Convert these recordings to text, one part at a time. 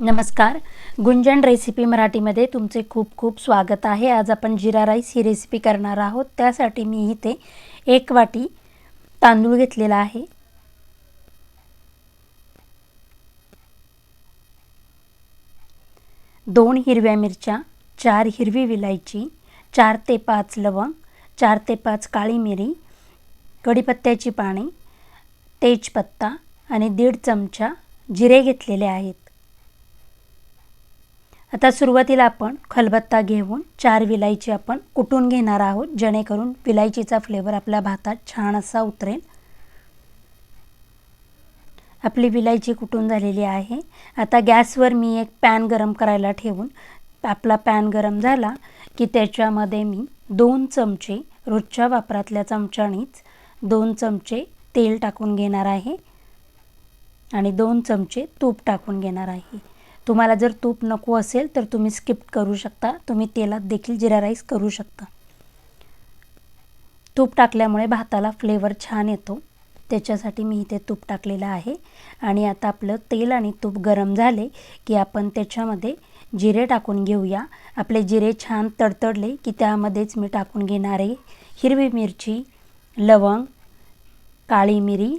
नमस्कार. गुंजन रेसिपी मराठीमध्ये तुमचे खूप खूप स्वागत आहे. आज आपण जिरा राईस ही रेसिपी करणार आहोत. त्यासाठी मी इथे एक वाटी तांदूळ घेतलेला आहे. दोन हिरव्या मिरच्या चार हिरवी विलायची चार ते पाच लवंग चार ते पाच काळी मिरी कढीपत्त्याची पाने तेजपत्ता आणि दीड चमचा जिरे घेतलेले आहेत. आता सुरुवातीला आपण खलबत्ता घेऊन चार विलायची आपण कुटून घेणार आहोत जेणेकरून विलायचीचा फ्लेवर आपल्या भातात छान असा उतरेल. आपली विलायची कुटून झालेली आहे. आता गॅसवर मी एक पॅन गरम करायला ठेवून आपला पॅन गरम झाला की त्याच्यामध्ये मी दोन चमचे रोजच्या वापरातल्या चमच्यानीच दोन चमचे तेल टाकून घेणार आहे आणि दोन चमचे तूप टाकून घेणार आहे. तुम्हाला जर तूप नको असेल तर तुम्ही स्किप करू शकता. तुम्ही तेलात देखील जिरा राईस करू शकता. तूप टाकल्यामुळे भाताला फ्लेवर छान येतो. त्याच्यासाठी मी इथे तूप टाकलेलं आहे. आणि आता आपलं तेल आणि तूप गरम झाले की आपण त्याच्यामध्ये जिरे टाकून घेऊया. आपले जिरे छान तडतडले की त्यामध्येच मी टाकून घेणार आहे. हिरवी मिरची लवंग काळी मिरी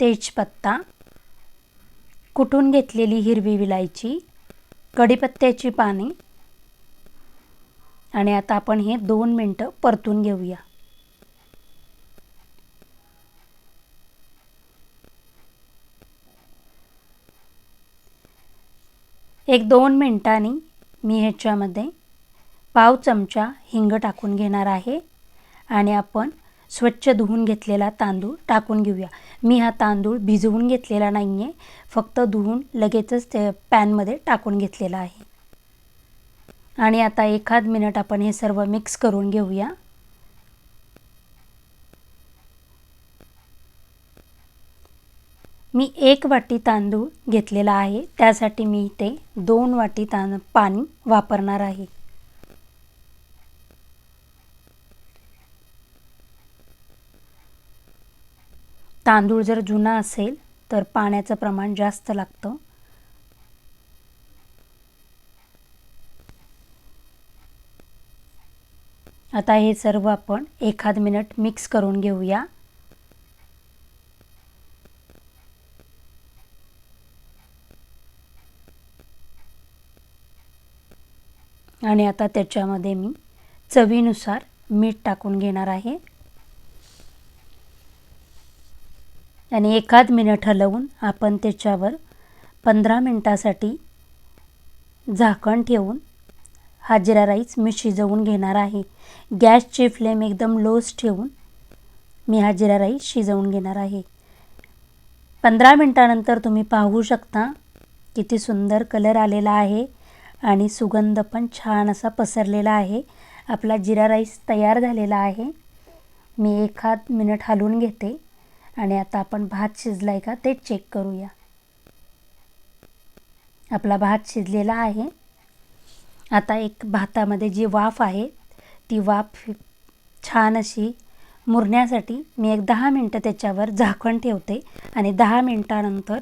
तेजपत्ता कुटून घेतलेली हिरवी विलायची कढीपत्त्याची पाने. आणि आता आपण हे दोन मिनटं परतून घेऊया. एक दोन मिनटांनी मी ह्याच्यामध्ये पाव चमचा हिंग टाकून घेणार आहे. आणि आपण स्वच्छ धुवून घेतलेला तांदूळ टाकून घेऊया. मी हा तांदूळ भिजवून घेतलेला नाही आहे फक्त धुवून लगेचच ते पॅनमध्ये टाकून घेतलेला आहे. आणि आता एखाद मिनिट आपण हे सर्व मिक्स करून घेऊया. मी एक वाटी तांदूळ घेतलेला आहे त्यासाठी मी इथे दोन वाटी तां पाणी वापरणार आहे. तांदूळ जर जुना असेल तर पाण्याचं प्रमाण जास्त लागतं. आता हे सर्व आपण एखाद मिनिट मिक्स करून घेऊया. आणि आता त्याच्यामध्ये मी चवीनुसार मीठ टाकून घेणार आहे. आणि एखाद मिनिट हलवून आपण त्याच्यावर पंधरा मिनटासाठी झाकण ठेवून हा जिरा राईस मी शिजवून घेणार आहे. गॅसची फ्लेम एकदम लोच ठेवून मी हा जिरा राईस शिजवून घेणार आहे. पंधरा मिनटानंतर तुम्ही पाहू शकता किती सुंदर कलर आलेला आहे आणि सुगंध पण छान असा पसरलेला आहे. आपला जिरा राईस तयार झालेला आहे. मी एखाद मिनिट हलवून घेते. आणि आता आपण भात शिजला आहे का ते चेक करूया. आपला भात शिजलेला आहे. आता एक भातामध्ये जी वाफ आहे ती वाफ छान अशी मुरण्यासाठी मी एक दहा मिनटं त्याच्यावर झाकण ठेवते आणि दहा मिनटानंतर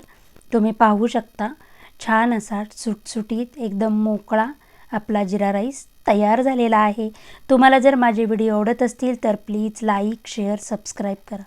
तुम्ही पाहू शकता छान असा सुटसुटीत एकदम मोकळा आपला जिरा राईस तयार झालेला आहे. तुम्हाला जर माझे व्हिडिओ आवडत असतील तर प्लीज लाईक शेअर सबस्क्राईब करा.